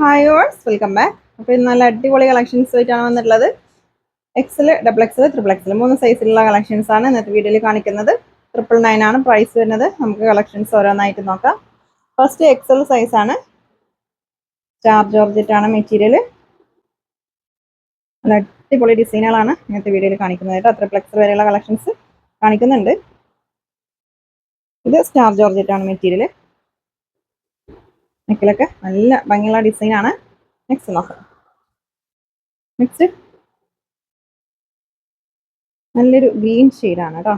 Hi ഓൾസ് welcome back അപ്പോൾ ഇന്ന് നല്ല അടിപൊളി കളക്ഷൻസ് ആയിട്ടാണ് വന്നിട്ടുള്ളത് XL double XL triple XL മൂന്ന് സൈസിലുള്ള കളക്ഷൻസ് ആണ് ഇന്നത്തെ വീഡിയോയിൽ കാണിക്കുന്നത്. ട്രിപ്പിൾ നയൻ ആണ് പ്രൈസ് വരുന്നത്. നമുക്ക് കളക്ഷൻസ് ഓരോന്നായിട്ട് നോക്കാം. ഫസ്റ്റ് എക്സൽ സൈസ് ആണ്. സ്റ്റാർ ആണ് മെറ്റീരിയൽ നല്ല അടിപൊളി ഡിസൈനുകളാണ് ഇന്നത്തെ വീഡിയോയിൽ കാണിക്കുന്നത് കേട്ടോ. ത്രിപ്പിൾ എക്സൽ വരെയുള്ള കളക്ഷൻസ് കാണിക്കുന്നുണ്ട്. ഇത് സ്റ്റാർ ജോർജറ്റ് ആണ് മെറ്റീരിയൽ നെക്കിലൊക്കെ നല്ല ഭംഗിയുള്ള ഡിസൈൻ ആണ്. നെക്സ്റ്റ് നോക്കാം. നെക്സ്റ്റ് നല്ലൊരു ഗ്രീൻ ആണ് കേട്ടോ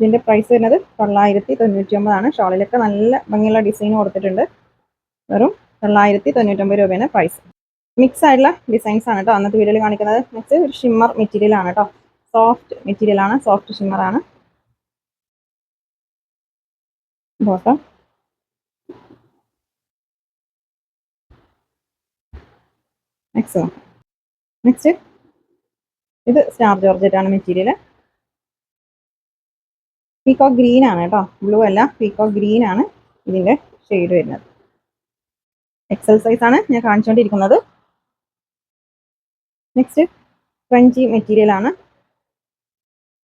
ഇതിന്റെ പ്രൈസ് വരുന്നത് തൊള്ളായിരത്തി തൊണ്ണൂറ്റി ഒമ്പതാണ് ഷോളിലൊക്കെ നല്ല ഭംഗിയുള്ള ഡിസൈൻ കൊടുത്തിട്ടുണ്ട്. വെറും തൊള്ളായിരത്തി തൊണ്ണൂറ്റൊമ്പത് രൂപയാണ് പ്രൈസ് മിക്സ് ആയിട്ടുള്ള ഡിസൈൻസ് ആണ് കേട്ടോ അന്നത്തെ വീഡിയോയിൽ കാണിക്കുന്നത്. നെക്സ്റ്റ് ഒരു ഷിമ്മർ മെറ്റീരിയൽ ആണ് കേട്ടോ സോഫ്റ്റ് മെറ്റീരിയൽ ആണ് സോഫ്റ്റ് ഷിമ്മർ ആണ്. ബോട്ടം നെക്സ്റ്റ് നെക്സ്റ്റ് ഇത് സ്റ്റാർ ജോർജറ്റ് ആണ് മെറ്റീരിയൽ പീക്കോ ഗ്രീൻ ആണ് കേട്ടോ. ബ്ലൂ അല്ല പീക്കോ ഗ്രീൻ ആണ് ഇതിന്റെ ഷെയ്ഡ് വരുന്നത്. എക്സൽ സൈസ് ആണ് ഞാൻ കാണിച്ചുകൊണ്ടിരിക്കുന്നത് നെക്സ്റ്റ് ക്രഞ്ചി മെറ്റീരിയൽ ആണ്.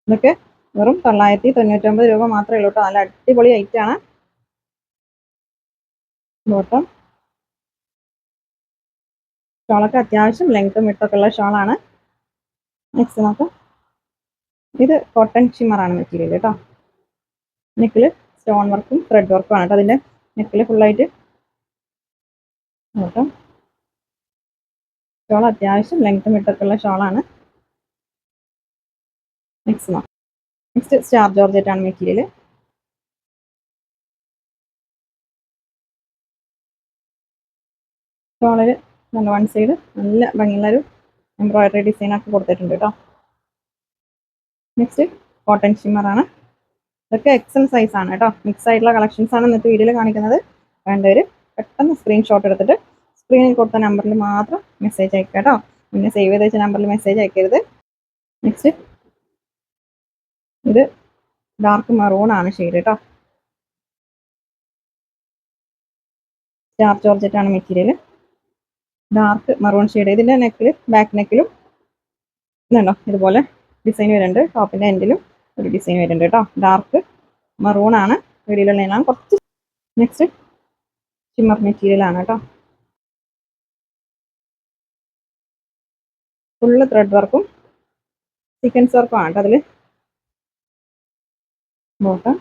ഇതൊക്കെ വെറും തൊള്ളായിരത്തി തൊണ്ണൂറ്റൊമ്പത് രൂപ മാത്രമേ ഉള്ളൂ കേട്ടോ. നല്ല അടിപൊളി ഐറ്റം ആണ്. ബോട്ടം ഷോളൊക്കെ അത്യാവശ്യം ലെങ്ത്തും വിട്ടൊക്കെ ഉള്ള ഷോളാണ് നെക്സ്റ്റ് നോക്കാം. ഇത് കോട്ടൺ ഷിമ്മറാണ് മെറ്റീരിയൽ കേട്ടോ. നെക്കിൽ സ്റ്റോൺ വർക്കും ത്രെഡ് വർക്കും ആണ് കേട്ടോ അതിന്റെ. നെക്കിൽ ഫുള്ളായിട്ട് നോക്കാം. ഷോൾ അത്യാവശ്യം ലെങ്ത്തും വിട്ടൊക്കെ ഉള്ള ഷോളാണ് നെക്സ്റ്റ് നോക്കാം. നെക്സ്റ്റ് സ്റ്റാർ ജോർജറ്റ് ആണ് മെറ്റീരിയൽ ഷോളിൽ നല്ല വൺ സൈഡ് നല്ല ഭംഗിയുള്ളൊരു എംബ്രോയിഡറി ഡിസൈൻ ഒക്കെ കൊടുത്തിട്ടുണ്ട് കേട്ടോ നെക്സ്റ്റ് കോട്ടൺ ഷിമ്മറാണ് ഇതൊക്കെ എക്സൽ ആണ് കേട്ടോ മിക്സ് ആയിട്ടുള്ള കളക്ഷൻസ് ആണ് ഇന്നത്തെ വീഡിയോയിൽ കാണിക്കുന്നത്. വേണ്ടവർ പെട്ടെന്ന് സ്ക്രീൻഷോട്ട് എടുത്തിട്ട് സ്ക്രീനിൽ കൊടുത്ത നമ്പറിൽ മാത്രം മെസ്സേജ് അയക്കുക കേട്ടോ പിന്നെ സേവ് ചെയ്ത് വെച്ച നമ്പറിൽ മെസ്സേജ് അയക്കരുത്. നെക്സ്റ്റ് ഇത് ഡാർക്ക് മറൂൺ ആണ് ഷെയ്ഡ് കേട്ടോ സ്റ്റാർ ജോർജറ്റ് ആണ് മെറ്റീരിയൽ ഡാർക്ക് മറൂൺ ഷെയ്ഡ് ഇതിന്റെ നെക്കിൽ ബാക്ക് നെക്കിലും ഇതുണ്ടോ ഇതുപോലെ ഡിസൈൻ വരുന്നുണ്ട്. ടോപ്പിന്റെ എൻഡിലും ഒരു ഡിസൈൻ വരുന്നുണ്ട് കേട്ടോ ഡാർക്ക് മറൂൺ ആണ് വെളിയിലുള്ളതിനാണ് കുറച്ച് നെക്സ്റ്റ് ഷിമ്മർ മെറ്റീരിയൽ ആണ് കേട്ടോ ഫുള്ള് ത്രെഡ് വർക്കും സീക്വൻസ് വർക്കും ആണ് കേട്ടോ അതിൽ ബോട്ടം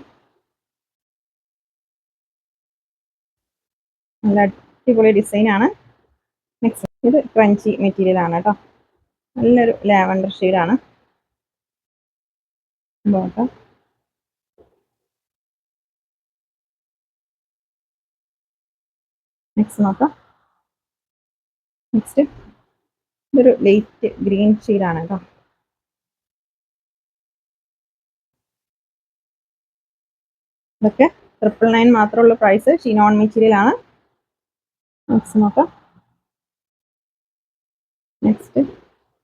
നല്ല അടിപൊളി ഡിസൈൻ ആണ്. നെക്സ്റ്റ് ഇത് ക്രഞ്ചി മെറ്റീരിയൽ ആണ് കേട്ടോ നല്ലൊരു ലാവണ്ടർ ഷെയ്ഡാണ് ബോട്ടം നെക്സ്റ്റ് നോക്കാം. നെക്സ്റ്റ് ഇതൊരു ലൈറ്റ് ഗ്രീൻ ഷെയ്ഡാണ് കേട്ടോ ഇതൊക്കെ ട്രിപ്പിൾ നയൻ മാത്രമുള്ള പ്രൈസ് ഷിനോൺ മെറ്റീരിയൽ ആണ്. നെക്സ്റ്റ് നോക്കാം. നെക്സ്റ്റ്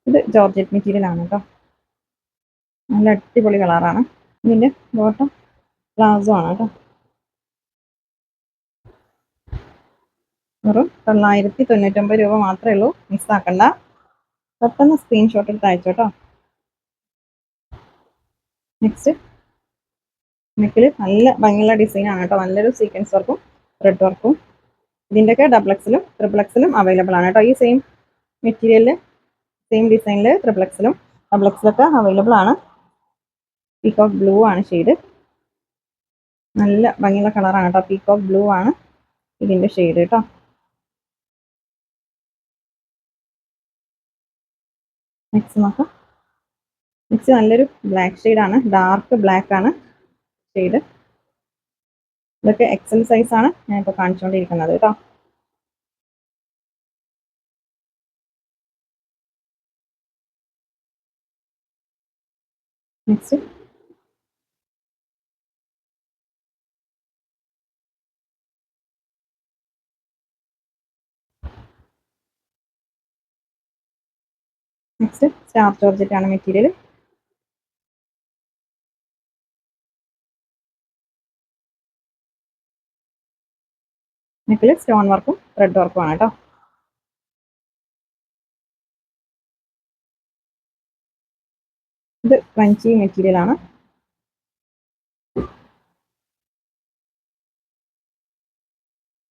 ഇത് ജോർജറ്റ് മെറ്റീരിയൽ ആണ് കേട്ടോ നല്ല അടിപൊളി കളറാണ് ഇതിന്റെ ബോട്ടം പ്ലാസോ ആണ് കേട്ടോ വെറും തൊള്ളായിരത്തി തൊണ്ണൂറ്റൊമ്പത് രൂപ മാത്രമേ ഉള്ളൂ. മിസ്സാക്കണ്ട പെട്ടെന്ന് സ്ക്രീൻഷോട്ട് എടുത്ത് അയച്ചോട്ടോ നെക്സ്റ്റ് നെക്കിൽ നല്ല ഭംഗിയുള്ള ഡിസൈനാണ് കേട്ടോ. നല്ലൊരു സീക്വൻസ് വർക്കും റെഡ് വർക്കും ഇതിന്റെയൊക്കെ ഡബിൾ എക്സിലും അവൈലബിൾ ആണ് കേട്ടോ. ഈ സെയിം മെറ്റീരിയലിൽ സെയിം ഡിസൈനിൽ ഡബിൾ എക്സിലൊക്കെ അവൈലബിൾ ആണ്. പീക്കോക്ക് ബ്ലൂ ആണ് ഷെയ്ഡ് നല്ല ഭംഗിയുള്ള കളറാണ് കേട്ടോ. പീക്കോക്ക് ബ്ലൂ ആണ് ഇതിന്റെ ഷെയ്ഡ് കേട്ടോ. നെക്സ്റ്റ് നോക്കാം. നെക്സ്റ്റ് നല്ലൊരു ബ്ലാക്ക് ഷെയ്ഡാണ് ഡാർക്ക് ബ്ലാക്ക് ആണ്. ഷെയ്ഡ് ഇതൊക്കെ എക്സൽ ഞാൻ ഇപ്പൊ കാണിച്ചുകൊണ്ടിരിക്കുന്നത് കേട്ടോ. നെക്സ്റ്റ് നെക്സ്റ്റ് സ്റ്റാർ ആണ് മെറ്റീരിയൽ നെക്കിൽ സ്റ്റോൺ വർക്കും ത്രെഡ് വർക്കും ആണ് കേട്ടോ. ഇത് ക്രഞ്ചി മെറ്റീരിയലാണ്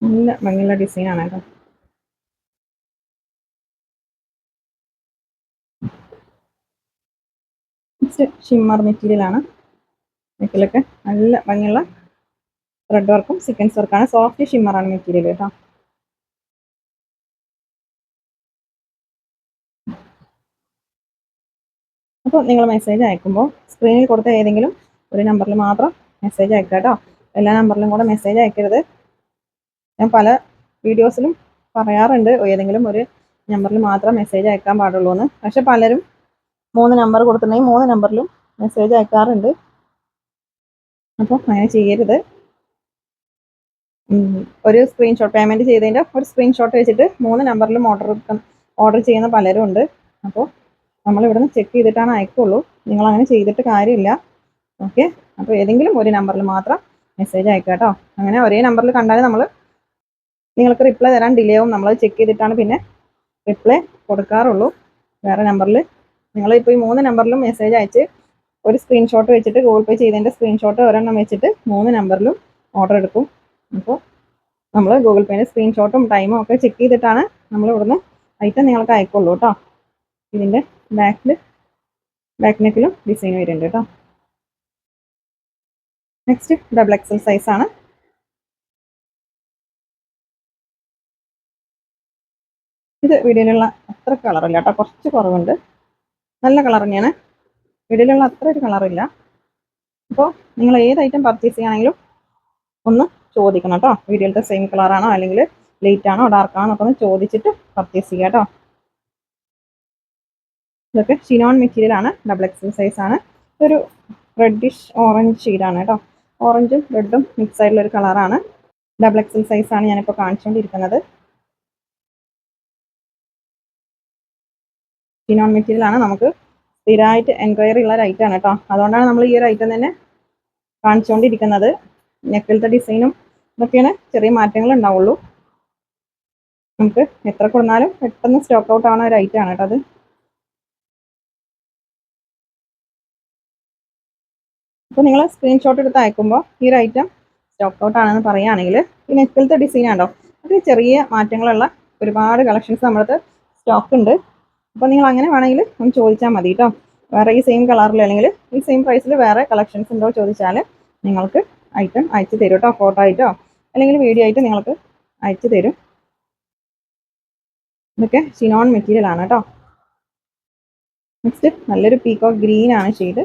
നല്ല ഭംഗിയുള്ള ഡിസൈൻ ആണ് കേട്ടോ. ഷിമ്മർ മെറ്റീരിയലാണ് നെക്കിലൊക്കെ നല്ല ഭംഗിയുള്ള ത്രെഡ് വർക്കും സീക്വൻസ് വർക്കാണ് സോഫ്റ്റ് ഷിമ്മറാണ് മെറ്റീരിയൽ കേട്ടോ അപ്പോൾ നിങ്ങൾ മെസ്സേജ് അയക്കുമ്പോൾ സ്ക്രീനിൽ കൊടുത്ത ഏതെങ്കിലും ഒരു നമ്പറിൽ മാത്രം മെസ്സേജ് അയക്കുക കേട്ടോ എല്ലാ നമ്പറിലും കൂടെ മെസ്സേജ് അയക്കരുത്. ഞാൻ പല വീഡിയോസിലും പറയാറുണ്ട്. ഏതെങ്കിലും ഒരു നമ്പറിൽ മാത്രം മെസ്സേജ് അയക്കാൻ പാടുള്ളൂ എന്ന്. പക്ഷെ പലരും മൂന്ന് നമ്പർ കൊടുത്തിട്ടുണ്ടെങ്കിൽ മൂന്ന് നമ്പറിലും മെസ്സേജ് അയക്കാറുണ്ട്. അപ്പോൾ അങ്ങനെ ചെയ്യരുത്. ഒരു സ്ക്രീൻഷോട്ട് പേയ്മെന്റ് ചെയ്തതിന്റെ ഒരു സ്ക്രീൻഷോട്ട് വെച്ചിട്ട് മൂന്ന് നമ്പറിലും ഓർഡർ ഓർഡർ ചെയ്യുന്ന പലരും ഉണ്ട്. അപ്പോൾ നമ്മൾ ഇവിടുന്ന് ചെക്ക് ചെയ്തിട്ടാണ് അയക്കുള്ളൂ. നിങ്ങൾ അങ്ങനെ ചെയ്തിട്ട് കാര്യമില്ല. ഓക്കെ അപ്പോൾ ഏതെങ്കിലും ഒരു നമ്പറിൽ മാത്രം മെസ്സേജ് അയക്കുക കേട്ടോ. അങ്ങനെ ഒരേ നമ്പറിൽ കണ്ടാൽ നമ്മൾ നിങ്ങൾക്ക് റിപ്ലൈ തരാൻ ഡിലേ ആവും. നമ്മൾ ചെക്ക് ചെയ്തിട്ടാണ് പിന്നെ റിപ്ലൈ കൊടുക്കാറുള്ളൂ. വേറെ നമ്പറിൽ നിങ്ങൾ ഇപ്പോൾ ഈ മൂന്ന് നമ്പറിലും മെസ്സേജ് അയച്ച് ഒരു സ്ക്രീൻഷോട്ട് വെച്ചിട്ട് ഗൂഗിൾ പേ ചെയ്തതിന്റെ സ്ക്രീൻഷോട്ട് ഒരെണ്ണം വെച്ചിട്ട് മൂന്ന് നമ്പറിലും ഓർഡർ എടുക്കും. അപ്പോൾ നമ്മൾ ഗൂഗിൾ പേന്റെ സ്ക്രീൻഷോട്ടും ടൈമും ഒക്കെ ചെക്ക് ചെയ്തിട്ടാണ് നമ്മൾ ഇവിടുന്ന് ഐറ്റം നിങ്ങൾക്ക് അയക്കുള്ളൂ കേട്ടോ ഇതിന്റെ ബാക്കിൽ ബാക്ക് നെക്കിലും ഡിസൈൻ വരുന്നുണ്ട് കേട്ടോ നെക്സ്റ്റ് ഡബിൾ എക്സൽ സൈസ് ആണ്. ഇത് വീഡിയോയിലുള്ള അത്ര കളറില്ല കേട്ടോ കുറച്ച് കുറവുണ്ട്. നല്ല കളർ തന്നെയാണ്. വീഡിയോയിലുള്ള അത്ര ഒരു കളറില്ല അപ്പോൾ നിങ്ങൾ ഏത് ഐറ്റം പർച്ചേസ് ചെയ്യുകയാണെങ്കിലും ഒന്ന് ചോദിക്കണം കേട്ടോ വീഡിയോയിലത്തെ സെയിം കളറാണോ അല്ലെങ്കിൽ ലൈറ്റ് ആണോ ഡാർക്ക് ആണോ എന്നൊക്കെ ഒന്ന് ചോദിച്ചിട്ട് പർച്ചേസ് ചെയ്യുക കേട്ടോ ഇതൊക്കെ ഷിനോൺ മെറ്റീരിയൽ ആണ്. ഡബിൾ എക്സൽ സൈസ് ആണ്. ഒരു റെഡിഷ് ഓറഞ്ച് ഷെയ്ഡാണ് കേട്ടോ ഓറഞ്ചും റെഡും മിക്സ് ആയിട്ടുള്ള ഒരു കളറാണ് ഡബിൾ എക്സൽ സൈസ് ആണ് ഞാനിപ്പോൾ കാണിച്ചുകൊണ്ടിരിക്കുന്നത് ഷിനോൺ മെറ്റീരിയൽ ആണ്. നമുക്ക് സ്ഥിരമായിട്ട് എൻക്വയറി ഉള്ള ഒരു ഐറ്റം ആണ് കേട്ടോ അതുകൊണ്ടാണ് നമ്മൾ ഈ ഒരു ഐറ്റം തന്നെ കാണിച്ചുകൊണ്ടിരിക്കുന്നത് നെക്കിലത്തെ ഡിസൈനും ഇതൊക്കെയാണ് ചെറിയ മാറ്റങ്ങൾ ഉണ്ടാവുള്ളൂ. നമുക്ക് എത്ര കൊടുന്നാലും പെട്ടെന്ന് സ്റ്റോക്ക് ഔട്ട് ആവുന്ന ഒരു ഐറ്റം ആണ് കേട്ടോ അത്. അപ്പോൾ നിങ്ങൾ സ്ക്രീൻഷോട്ട് എടുത്ത് അയക്കുമ്പോൾ ഈ ഒരു ഐറ്റം സ്റ്റോക്ക് ഔട്ട് ആണെന്ന് പറയുകയാണെങ്കിൽ ഈ നെക്കിലത്തെ ഡിസൈൻ ആണോ? അത് ചെറിയ മാറ്റങ്ങളുള്ള ഒരുപാട് കളക്ഷൻസ് നമ്മളത് സ്റ്റോക്ക് ഉണ്ട്. അപ്പോൾ നിങ്ങൾ അങ്ങനെ വേണമെങ്കിൽ ഒന്ന് ചോദിച്ചാൽ മതി കേട്ടോ. വേറെ ഈ സെയിം കളറിൽ അല്ലെങ്കിൽ ഈ സെയിം പ്രൈസിൽ വേറെ കളക്ഷൻസ് ഉണ്ടോ ചോദിച്ചാൽ നിങ്ങൾക്ക് ഐറ്റം അയച്ചു തരും കേട്ടോ ഫോട്ടോ ആയിട്ടോ. അല്ലെങ്കിൽ വീഡിയോ ആയിട്ട് നിങ്ങൾക്ക് അയച്ചു തരും. ഇതൊക്കെ ഷിനോൺ മെറ്റീരിയൽ ആണ് കേട്ടോ. നെക്സ്റ്റ് നല്ലൊരു പീക്കോ ഗ്രീൻ ആണ് ഷെയ്ഡ്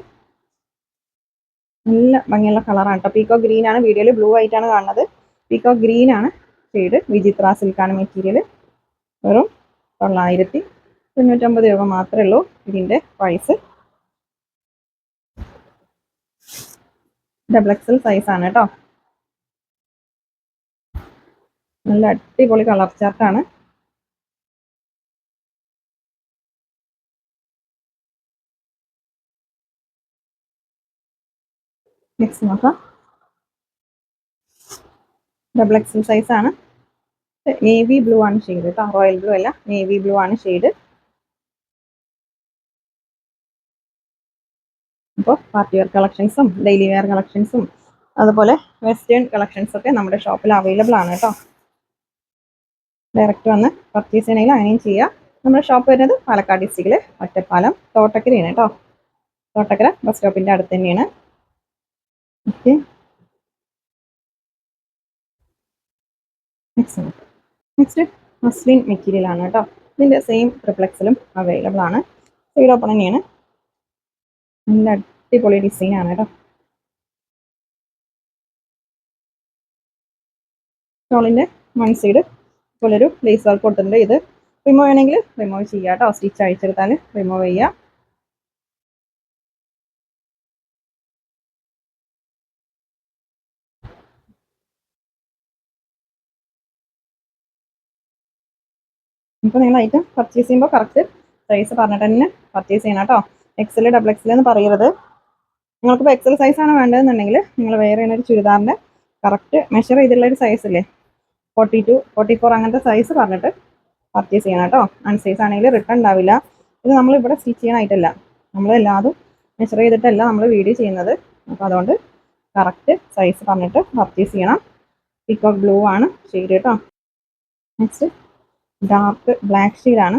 നല്ല ഭംഗിയുള്ള കളറാണ് കേട്ടോ. പീക്കോ ഗ്രീൻ ആണ്. വീഡിയോയിൽ ബ്ലൂ ആയിട്ടാണ് കാണുന്നത്. പീക്കോ ഗ്രീൻ ആണ് ഷെയ്ഡ് വിചിത്ര സിൽക്കാണ് മെറ്റീരിയൽ. വെറും തൊള്ളായിരത്തി തൊണ്ണൂറ്റൊമ്പത് രൂപ മാത്രമേ ഉള്ളൂ ഇതിന്റെ പ്രൈസ് ഡബിൾ എക്സൽ സൈസ് ആണ് കേട്ടോ. നല്ല അടിപൊളി കളർ ചാർട്ടാണ്. നെക്സ്റ്റ് നോക്കാം. ഡബിൾ എക്സൽ സൈസ് ആണ്. നേവി ബ്ലൂ ആണ് ഷെയ്ഡ് കേട്ടോ റോയൽ ബ്ലൂ അല്ല. നേവി ബ്ലൂ ആണ് ഷെയ്ഡ് അപ്പോൾ പാർട്ടി വെയർ കളക്ഷൻസും ഡെയിലി വെയർ കളക്ഷൻസും അതുപോലെ വെസ്റ്റേൺ കളക്ഷൻസ് ഒക്കെ നമ്മുടെ ഷോപ്പിൽ അവൈലബിൾ ആണ് കേട്ടോ ഡയറക്റ്റ് വന്ന് പർച്ചേസ് ചെയ്യണമെങ്കിൽ അങ്ങനെയും ചെയ്യാം. നമ്മുടെ ഷോപ്പ് വരുന്നത് പാലക്കാട് ഡിസ്ട്രിക്റ്റിൽ ഒറ്റപ്പാലം തോട്ടക്കരയാണ് കേട്ടോ തോട്ടക്കര ബസ് സ്റ്റോപ്പിന്റെ അടുത്ത് തന്നെയാണ്. ഓക്കെ നെക്സ്റ്റ് നെക്സ്റ്റ് മസ്ലിൻ മെറ്റീരിയലാണ് കേട്ടോ ഇതിന്റെ സെയിം ട്രിപ്ലെക്സിലും അവൈലബിൾ ആണ്. സൈഡ് ഓപ്പൺ തന്നെയാണ്. നല്ല അടിപൊളി ഡിസൈൻ ആണ് കേട്ടോ ഷോളിന്റെ വൺ സൈഡ് ഇതുപോലൊരു ലേസ് വർക്ക് കൊടുത്തിട്ടുണ്ട് ഇത്. റിമൂവ് ചെയ്യണമെങ്കിൽ റിമൂവ് ചെയ്യാം കേട്ടോ സ്റ്റിച്ച് അഴിച്ചെടുത്താൽ റിമൂവ് ചെയ്യാം. ഇപ്പോൾ നിങ്ങൾ ഐറ്റം പർച്ചേസ് ചെയ്യുമ്പോൾ കറക്റ്റ് സൈസ് പറഞ്ഞിട്ട് തന്നെ പർച്ചേസ് ചെയ്യണം കേട്ടോ എക്സൽ ഡബിൾ എക്സൽ എന്ന് പറയരുത്. നിങ്ങൾക്കിപ്പോൾ എക്സൽ സൈസാണ് വേണ്ടതെന്നുണ്ടെങ്കിൽ നിങ്ങൾ വേറെ ഒരു ചുരിദാറിന്റെ കറക്റ്റ് മെഷർ ചെയ്തിട്ടുള്ള ഒരു സൈസ് ഇല്ലേ? ഫോർട്ടി ടു ഫോർട്ടി ഫോർ അങ്ങനത്തെ സൈസ് പറഞ്ഞിട്ട് പർച്ചേസ് ചെയ്യണം കേട്ടോ. അൺസൈസ് ആണെങ്കിൽ റിട്ടേൺ ഉണ്ടാവില്ല. ഇത് നമ്മൾ ഇവിടെ സ്റ്റിച്ച് ചെയ്യാനായിട്ടല്ല. നമ്മൾ എല്ലാതും മെഷർ ചെയ്തിട്ടല്ല നമ്മൾ വീഡിയോ ചെയ്യുന്നത്. അപ്പോൾ അതുകൊണ്ട് കറക്റ്റ് സൈസ് പറഞ്ഞിട്ട് പർച്ചേസ് ചെയ്യണം. പിക്കോക്ക് ബ്ലൂ ആണ് ഷെയ്ഡ് കേട്ടോ. നെക്സ്റ്റ് ഡാർക്ക് ബ്ലാക്ക് ഷെയ്ഡാണ്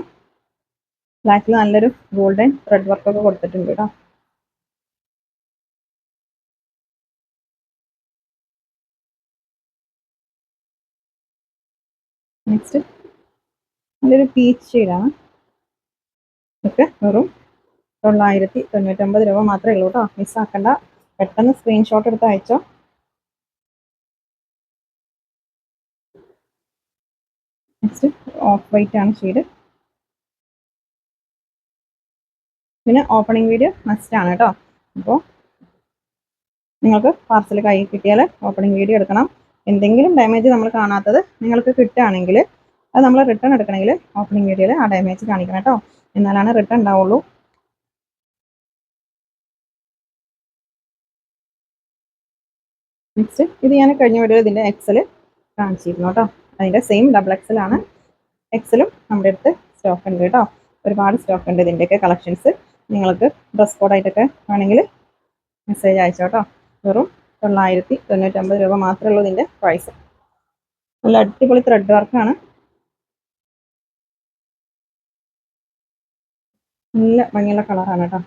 ബ്ലാക്കിൽ നല്ലൊരു ഗോൾഡൻ ത്രെഡ് വർക്കൊക്കെ കൊടുത്തിട്ടുണ്ട് കേട്ടോ. നെക്സ്റ്റ് നല്ലൊരു പീച്ച് ഷെയ്ഡാണ് ഇതൊക്കെ വെറും തൊള്ളായിരത്തി തൊണ്ണൂറ്റൊമ്പത് രൂപ മാത്രമേ ഉള്ളൂ കേട്ടോ. മിസ്സാക്കണ്ട പെട്ടെന്ന് സ്ക്രീൻഷോട്ട് എടുത്ത് അയച്ചോ. നെക്സ്റ്റ് ഓഫ് വൈറ്റ് ആണ് ഷെയ്ഡ് പിന്നെ ഓപ്പണിംഗ് വീഡിയോ മസ്റ്റ് ആണ് കേട്ടോ. അപ്പോൾ നിങ്ങൾക്ക് പാർസൽ കൈ കിട്ടിയാൽ ഓപ്പണിംഗ് വീഡിയോ എടുക്കണം. എന്തെങ്കിലും ഡാമേജ് നമ്മൾ കാണാത്തത് നിങ്ങൾക്ക് കിട്ടുകയാണെങ്കിൽ അത് നമ്മൾ റിട്ടേൺ എടുക്കണമെങ്കിൽ ഓപ്പണിംഗ് വീഡിയോയിൽ ആ ഡാമേജ് കാണിക്കണം കേട്ടോ. എന്നാലാണ് റിട്ടേൺ ഉണ്ടാവുള്ളൂ. നെക്സ്റ്റ് ഇത് ഞാൻ കഴിഞ്ഞ വീഡിയോയിൽ ഇതിന്റെ എക്സൽ കാണിച്ചിരുന്നു കേട്ടോ. അതിന്റെ സെയിം ഡബിൾ എക്സലാണ് എക്സലും നമ്മുടെ അടുത്ത് സ്റ്റോക്ക് ഉണ്ട് കേട്ടോ. ഒരുപാട് സ്റ്റോക്ക് ഉണ്ട് ഇതിന്റെയൊക്കെ കളക്ഷൻസ് നിങ്ങൾക്ക് ഡ്രസ് കോഡായിട്ടൊക്കെ വേണമെങ്കിൽ മെസ്സേജ് അയച്ചോട്ടോ വെറും തൊള്ളായിരത്തി തൊണ്ണൂറ്റമ്പത് രൂപ മാത്രമേ ഉള്ളൂ ഇതിന്റെ പ്രൈസ് നല്ല അടിപൊളി ത്രെഡ് വർക്കാണ് നല്ല ഭംഗിയുള്ള കളറാണ് കേട്ടോ.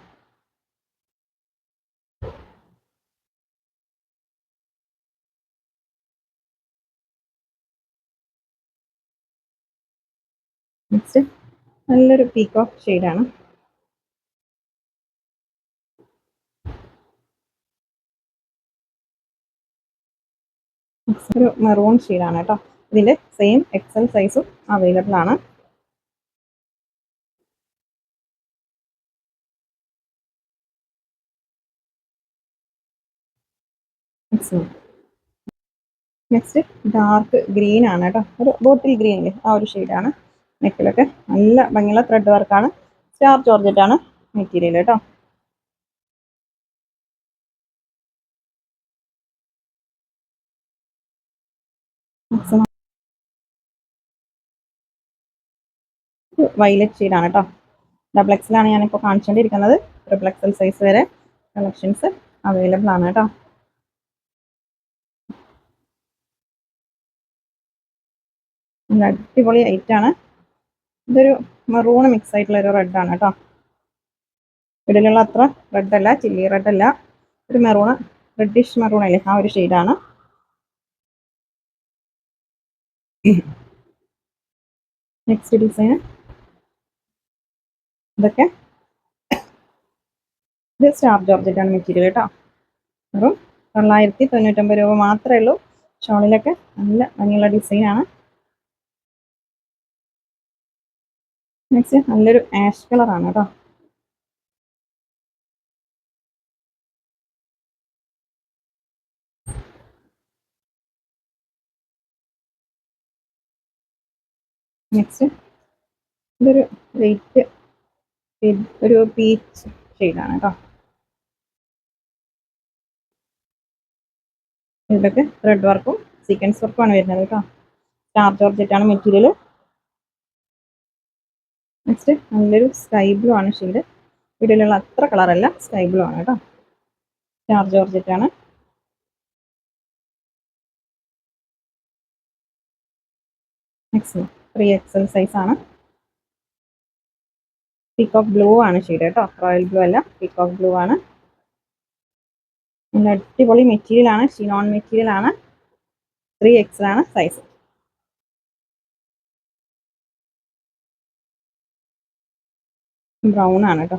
നെക്സ്റ്റ് നല്ലൊരു പീക്കോക്ക് ഷെയ്ഡാണ് ഒരു മെറൂൺ ഷെയ്ഡാണ് കേട്ടോ. ഇതിന്റെ സെയിം എക്സൽ സൈസും അവൈലബിൾ ആണ്. നെക്സ്റ്റ് ഡാർക്ക് ഗ്രീൻ ആണ് കേട്ടോ. ഒരു ബോട്ടിൽ ഗ്രീൻ ആ ഒരു ഷെയ്ഡാണ് നെക്കിലൊക്കെ നല്ല ഭംഗിയുള്ള ത്രെഡ് വർക്കാണ് സ്റ്റാർ ആണ് മെറ്റീരിയൽ കേട്ടോ. വൈലറ്റ് ഷെയ്ഡാണ് കേട്ടോ ഡബിൾ എക്സിലാണ് ഞാനിപ്പോൾ കാണിച്ചുകൊണ്ടിരിക്കുന്നത് ട്രിപ്പിൾ എക്സൽ സൈസ് വരെ കളക്ഷൻസ് അവൈലബിൾ ആണ് കേട്ടോ അടിപൊളി ഐറ്റാണ് ഇതൊരു മെറൂൺ മിക്സ് ആയിട്ടുള്ള ഒരു റെഡ് ആണ് കേട്ടോ ഇതിലുള്ള അത്ര റെഡ് അല്ല ചില്ലി റെഡ് അല്ല. ഒരു മെറൂൺ റെഡിഷ് മെറൂൺ അല്ലേ? ആ ഒരു ഷെയ്ഡാണ് നെക്സ്റ്റ് ഡിസൈൻ ഇതൊക്കെ. ഇത് സ്റ്റാർ ജോർജറ്റ് ആണ് മെറ്റീരിയൽ കേട്ടോ വെറും തൊള്ളായിരത്തി തൊണ്ണൂറ്റൊമ്പത് രൂപ മാത്രമേ ഉള്ളൂ. ഷോളിലൊക്കെ നല്ല ഭംഗിയുള്ള ഡിസൈനാണ് നെക്സ്റ്റ് നല്ലൊരു ആഷ് കളറാണ് കേട്ടോ നെക്സ്റ്റ് ഇതൊരു ലൈറ്റ് ഒരു പീച്ച് ഷെയ്ഡാണ് കേട്ടോ ഇതിലൊക്കെ റെഡ് വർക്കും സീക്വൻസ് വർക്കും ആണ് വരുന്നത് കേട്ടോ ഓർജറ്റ് ആണ് മെറ്റീരിയൽ നെക്സ്റ്റ് നല്ലൊരു സ്കൈ ബ്ലൂ ആണ് ഷെയ്ഡ് വീഡിയോയിലുള്ള അത്ര കളറല്ല സ്കൈ ബ്ലൂ ആണ് കേട്ടോ ഓർജറ്റ് ആണ്. നെക്സ്റ്റ് ത്രീ എക്സൽ സൈസ് ആണ് ഓഫ് ബ്ലൂ ആണ് ഷെയ്ഡ് കേട്ടോ. റോയൽ ബ്ലൂ അല്ല പിക്ക് ഓഫ് ബ്ലൂ ആണ്. നല്ല അടിപൊളി മെറ്റീരിയൽ ആണ് ഷിനോൺ മെറ്റീരിയൽ ആണ്. ത്രീ എക്സൽ ആണ് സൈസ് ബ്രൗൺ ആണ് കേട്ടോ.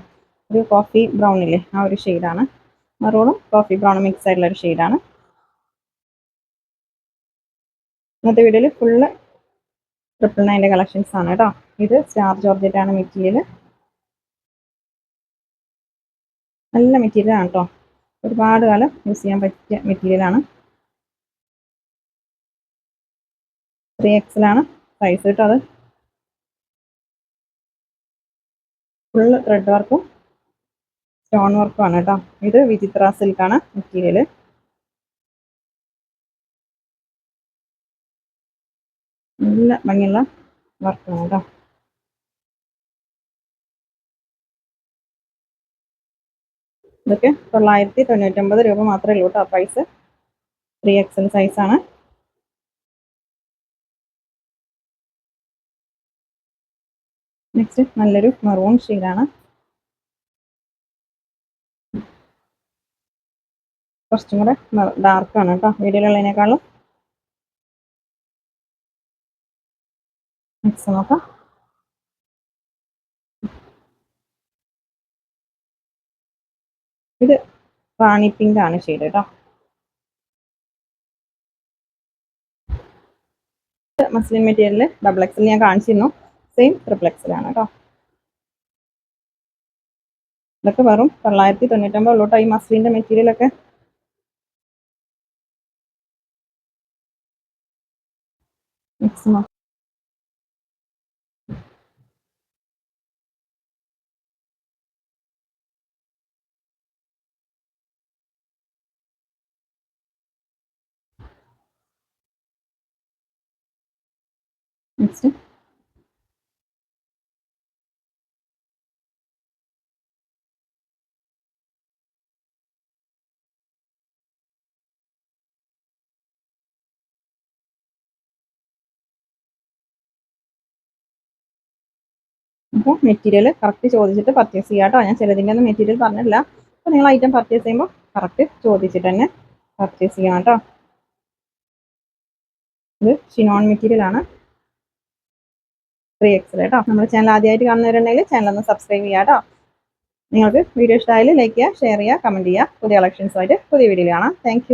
ഒരു കോഫി ബ്രൗൺ ഇല്ലേ? ആ ഒരു ഷെയ്ഡാണ് മറൂണും കോഫി ബ്രൗൺ മിക്സ് ആയിട്ടുള്ള ഒരു ഷെയ്ഡാണ് ഇന്നത്തെ വീഡിയോയിൽ ഫുള്ള് ട്രിപ്പിൾ നയന്റെ കളക്ഷൻസ് ആണ് കേട്ടോ. ഇത് സ്റ്റാർ ജോർജറ്റ് ആണ് മെറ്റീരിയൽ നല്ല മെറ്റീരിയലാണ് കേട്ടോ ഒരുപാട് കാലം യൂസ് ചെയ്യാൻ പറ്റിയ മെറ്റീരിയലാണ് ത്രീ എക്സലാണ് സൈസ് കേട്ടോ അത്. ഫുള്ള് ത്രെഡ് വർക്കും സ്റ്റോൺ വർക്കും ആണ് കേട്ടോ ഇത് വിചിത്ര സിൽക്കാണ് മെറ്റീരിയൽ നല്ല ഭംഗിയുള്ള വർക്കാണ് കേട്ടോ ഇതൊക്കെ തൊള്ളായിരത്തി തൊണ്ണൂറ്റൊമ്പത് രൂപ മാത്രമേ ഉള്ളൂ കേട്ടോ പ്രൈസ് ത്രീ എക്സൽ സൈസാണ് നെക്സ്റ്റ് നല്ലൊരു മെറൂൺ ഷെയ്ഡാണ് കുറച്ചും കൂടെ ഡാർക്കാണ് കേട്ടോ വീഡിയോയിലുള്ളതിനേക്കാളും നെക്സ്റ്റ് നോക്കാം. ഇത് റാണി പിങ്ക് ആണ് ഷെയ്ഡ് കേട്ടോ മസ്ലിൻ മെറ്റീരിയലിൽ ഡബിൾ എക്സിൽ ഞാൻ കാണിച്ചിരുന്നു. സെയിം ട്രിപ്പിൾ എക്സിലാണ് കേട്ടോ ഇതൊക്കെ വെറും തൊള്ളായിരത്തി തൊണ്ണൂറ്റൊമ്പത് ഉള്ളൂ കേട്ടോ ഈ മസ്ലിന്റെ മെറ്റീരിയലൊക്കെ നെക്സ്റ്റ് നെക്സ്റ്റ് അപ്പോൾ മെറ്റീരിയൽ കറക്റ്റ് ചോദിച്ചിട്ട് പർച്ചേസ് ചെയ്യാം കേട്ടോ ഞാൻ ചിലതിന്റെ ഒന്നും മെറ്റീരിയൽ പറഞ്ഞില്ല അപ്പോൾ നിങ്ങൾ ഐറ്റം പർച്ചേസ് ചെയ്യുമ്പോൾ കറക്റ്റ് ചോദിച്ചിട്ട് തന്നെ പർച്ചേസ് ചെയ്യണം കേട്ടോ. ഇത് ഷിനോൺ മെറ്റീരിയൽ ആണ്. ത്രീ എക്സ് കേട്ടോ നമ്മുടെ ചാനൽ ആദ്യമായിട്ട് കാണുന്നവരുണ്ടെങ്കിൽ ചാനൽ ഒന്ന് സബ്സ്ക്രൈബ് ചെയ്യാം കേട്ടോ നിങ്ങൾക്ക് വീഡിയോ ഇഷ്ടമായാലും ലൈക്ക് ചെയ്യുക ഷെയർ ചെയ്യുക കമന്റ് ചെയ്യുക പുതിയ കളക്ഷൻസുമായിട്ട് പുതിയ വീഡിയോ കാണാം. താങ്ക്